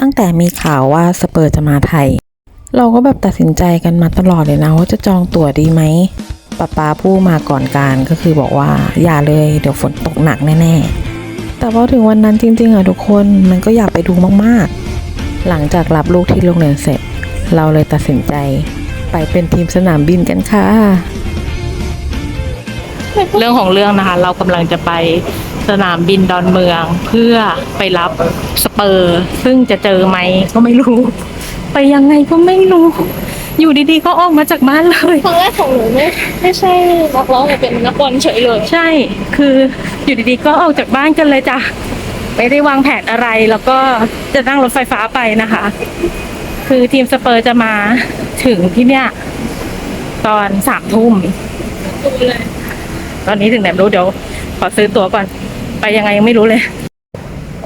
ตั้งแต่มีข่าวว่าสเปอร์จะมาไทย เราก็แบบตัดสินใจกันมาตลอดเลยนะว่าจะจองตั๋วดีไหมป้าป้าพูดมาก่อนการก็คือบอกว่าอย่าเลยเดี๋ยวฝนตกหนักแน่ๆ แต่พอถึงวันนั้นจริงๆอะทุกคนมันก็อยากไปดูมากๆ หลังจากรับลูกที่โรงเรียนเสร็จ เราเลยตัดสินใจไปเป็นทีมสนามบินกันค่ะ เรื่องของเรื่องนะคะ เรากำลังจะไป สนามบินดอนเมืองเพื่อไปรับสเปอร์ ซึ่งจะเจอไหมก็ไม่รู้ ไปยังไงก็ไม่รู้ อยู่ดีๆก็ออกมาจากบ้านเลย ครั้งแรกของหนูไม่ไม่ใช่นักร้องแต่เป็นนักบอลเฉยเลยใช่ คืออยู่ดีๆก็ออกจากบ้านกันเลยจ้ะ ไม่ได้วางแผนอะไร แล้วก็จะนั่งรถไฟฟ้าไปนะคะ คือทีมสเปอร์จะมาถึงที่เนี่ย ตอนสามทุ่มตอนนี้ถึงไหนไม่รู้เดี๋ยว ขอซื้อตั๋วก่อน ไปยังไงยังไม่รู้เลย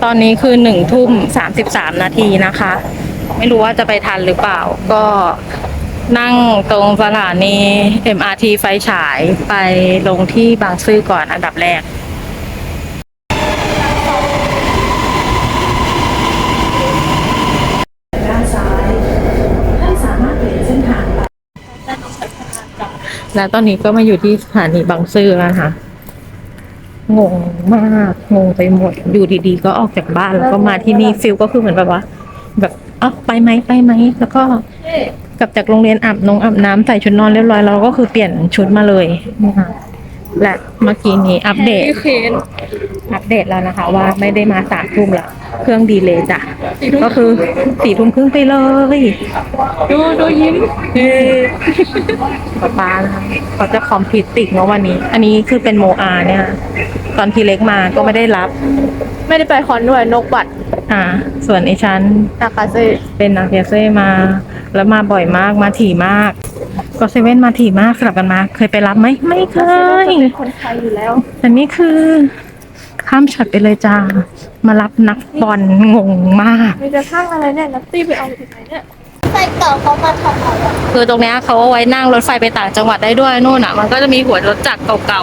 ตอนนี้คือหนึ่งทุ่มสามสิบสามนาทีนะคะ ไม่รู้ว่าจะไปทันหรือเปล่า ก็นั่งตรงสถานี MRT ไฟฉายไปลงที่บางซื่อก่อนอันดับแรกและตอนนี้ก็มาอยู่ที่สถานีบางซื่อแล้วนะคะ งงมากงงไปหมด อยู่ดีๆ ก็ออกจากบ้านแล้วก็มาที่นี่ฟิลก็คือเหมือนแบบว่า แบบอ้าไปไหมไปไหมแล้วก็กลับจากโรงเรียนอาบนงอาบน้ำใส่ชุดนอนเรียบร้อยแล้วก็คือเปลี่ยนชุดมาเลยนะคะ และเมื่อกี้นี้อัปเดตพี่เคนอัปเดตแล้วนะคะ ว่าไม่ได้มาสามทุ่มละเครื่องดีเลยจ้ะก็คือสี่ทุ่มครึ่งไปเลย ดูดูยิ้มป๊าป๊านะคะเขาจะคอมพิวติกเนาะวันนี้ อันนี้คือเป็นโมอาเนี่ย ตอนทีเล็กมาก็ไม่ได้รับ ไม่ได้ไปคอนด้วยนกบัตรอ่า ส่วนไอฉันนากาเซ่เป็นนางเพียเซ่มา แล้วมาบ่อยมากมาถี่มาก ก็เซเว่นมาถี่มากสลับกันมา เคยไปรับไหมไม่เคยเป็นคนไทยอยู่แล้ว แต่นี่คือ ข้ามช็อตไปเลยจ้า มารับนักบอลงงมากมีจะทั้งอะไรเนี่ยนัตตี้ไปเอาจากไหนเนี่ยไฟเก่าเขามาทำอะไรคือตรงเนี้ยเขาเอาไว้นั่งรถไฟไปต่างจังหวัดได้ด้วยนู่นอะ มันก็จะมีหัวรถจักรเก่า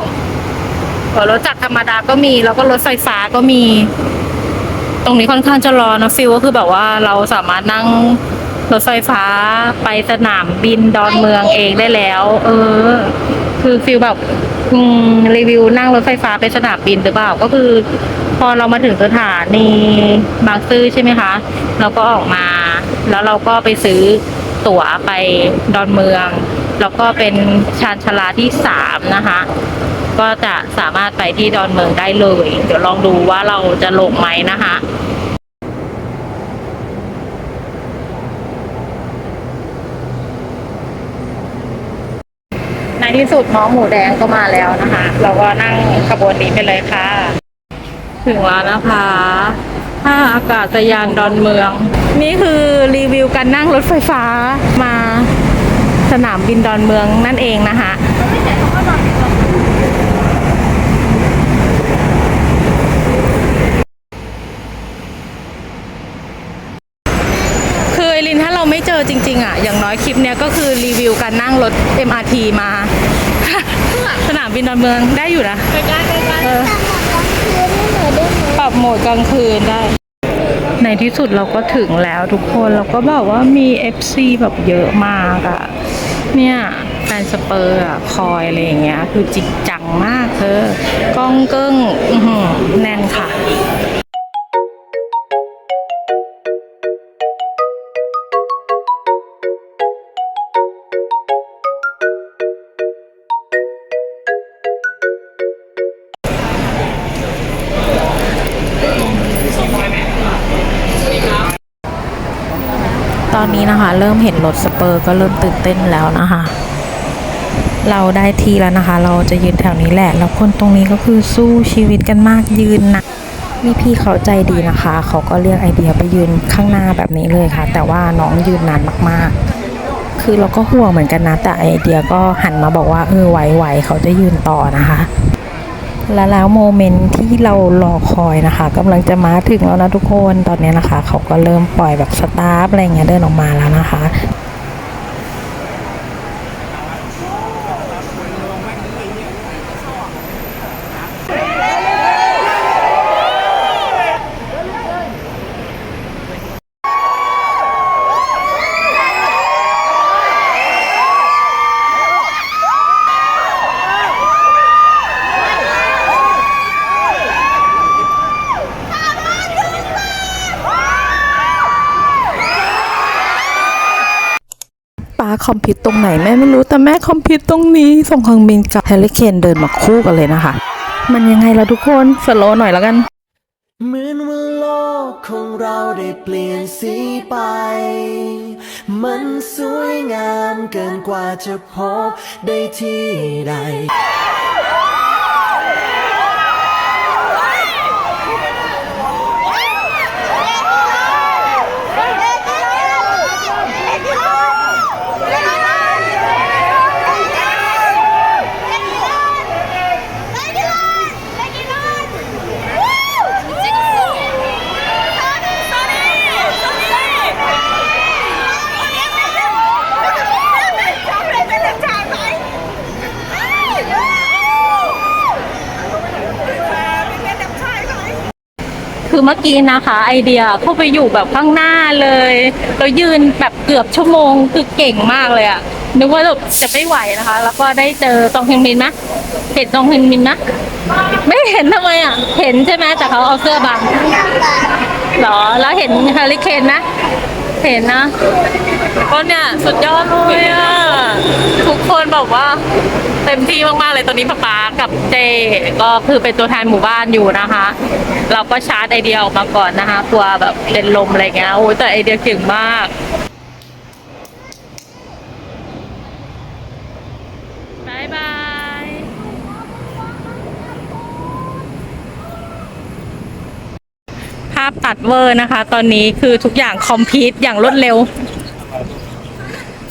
ๆหัวรถจักรธรรมดาก็มีแล้วก็รถไฟฟ้าก็มี ตรงนี้ค่อนข้างจะรอนะฟิลก็คือแบบว่าเราสามารถนั่ง รถไฟฟ้าไปสนามบินดอนเมืองเองได้แล้ว เออ คือฟิลแบบรีวิวนั่งรถไฟฟ้าไปสนามบินหรือเปล่า ก็คือ พอเรามาถึงสถานีบางซื่อใช่ไหมคะ เราก็ออกมา แล้วเราก็ไปซื้อตั๋วไปดอนเมือง แล้วก็เป็นชานชาลาที่สามนะคะ ก็จะสามารถไปที่ดอนเมืองได้เลย เดี๋ยวลองดูว่าเราจะลงไหมนะคะ ที่สุดน้องหมูแดงก็มาแล้วนะคะ เราก็นั่งขบวนนี้ไปเลยค่ะ ถึงแล้วนะคะท่าอากาศยานดอนเมือง นี่คือรีวิวการนั่งรถไฟฟ้ามาสนามบินดอนเมืองนั่นเองนะคะคือไอรินถ้าเราไม่เจอจริง ๆ อะ อย่างน้อยคลิปเนี้ยก็คือรีวิวการนั่งรถ MRT มาสนาม บินดอนเมืองได้อยู่นะไปกันไปกันเออปรับโหมดกลางคืนได้ ในที่สุดเราก็ถึงแล้วทุกคนเราก็แบบว่ามี FC แบบเยอะมากอะเนี่ยแฟนสเปอร์อะคอยอะไรอย่างเงี้ย คือจริงจังมากเธอกล้องเกิ้งอื้อหือแน่นค่ะ ตอนนี้นะคะ เริ่มเห็นรถสเปอร์ก็เริ่มตื่นเต้นแล้วนะคะ เราได้ทีแล้วนะคะ เราจะยืนแถวนี้แหละ แล้วคนตรงนี้ก็คือสู้ชีวิตกันมากยืนนะมีพี่เขาใจดีนะคะ เขาก็เรียกไอเดียไปยืนข้างหน้าแบบนี้เลยค่ะ แต่ว่าน้องยืนนานมากๆ คือเราก็ห่วงเหมือนกันนะ แต่ไอเดียก็หันมาบอกว่าเออไหวๆเขาจะยืนต่อนะคะ และแล้วโมเมนต์ที่เรารอคอยนะคะกำลังจะมาถึงแล้วนะทุกคนตอนนี้นะคะ เขาก็เริ่มปล่อยแบบสตาร์ฟอะไรเงี้ยเดินออกมาแล้วนะคะ คอมพิวตรงไหนแม่ไม่รู้แต่แม่คอมพิวตรงนี้ส่งเครื่องบินกับแฮร์รี่เคนเดินมาคู่กันเลยนะคะ มันยังไงล่ะทุกคนสโลหน่อยแล้วกันเหมือนว่าโลกของเราได้เปลี่ยนสีไป มันสวยงามเกินกว่าจะพบได้ที่ใด คือเมื่อกี้นะคะ ไอเดียเข้าไปอยู่แบบข้างหน้าเลยเรายืนแบบเกือบชั่วโมงคือเก่งมากเลยอะนึกว่าแบบจะไม่ไหวนะคะ แล้วก็ได้เจอตองเฮงมินไหมเห็นตองเฮงมินไหมไม่เห็นทำไมอะเห็นใช่ไหมแต่เขาเอาเสื้อบังเหรอ แล้วเห็นเฮาริเคนไหมเห็นนะ ก็เนี่ยสุดยอดเลยอะทุกคนบอกว่าเต็มที่มากๆเลยตอนนี้ป๊าป๊ากับเจก็คือเป็นตัวแทนหมู่บ้านอยู่นะคะ เราก็ชาร์จไอเดียออกมาก่อนนะคะกลัวแบบเป็นลมอะไรเงี้ยโอ้ยแต่ไอเดียเก่งมากบายบายภาพตัดเวอร์นะคะ ตอนนี้คือทุกอย่างคอมพิวต์อย่างรวดเร็ว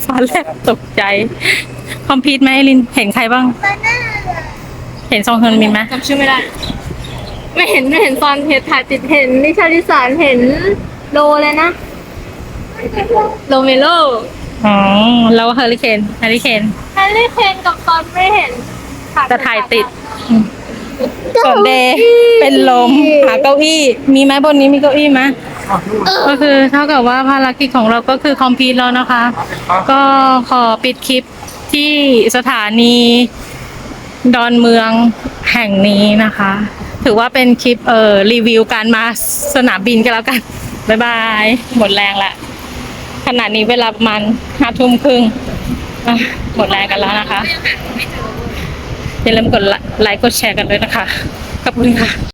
ฟ้าแลบตกใจ คอมพิวต์ไหมไอรินเห็นใครบ้าง เห็นซองเฮินมินไหมจำชื่อไม่ได้ ไม่เห็นไม่เห็นตอนเห็นถ่ายติดเห็นนิชาดิสารเห็นโลเลยนะ โลเมโลอ๋อแล้วเฮอริเคนเฮอริเคนแฮร์รี่เคนกับตอนไม่เห็นจะถ่ายติดส่วนเดย์เป็นลมหาเก้าอี้ มีไหมบนนี้มีเก้าอี้ไหม ก็คือเท่ากับว่าภารกิจของเราก็คือคอมพลีทแล้วนะคะ ก็ขอปิดคลิปที่สถานีดอนเมืองแห่งนี้นะคะ ถือว่าเป็นคลิปเอ่อรีวิวการมาสนามบินกันแล้วกัน บ๊ายบาย หมดแรงละขณะนี้เวลาประมาณห้าทุ่มครึ่งอะหมดแรงกันแล้วนะคะอย่าลืมกดไลค์กดแชร์กันด้วยนะคะ ขอบคุณค่ะ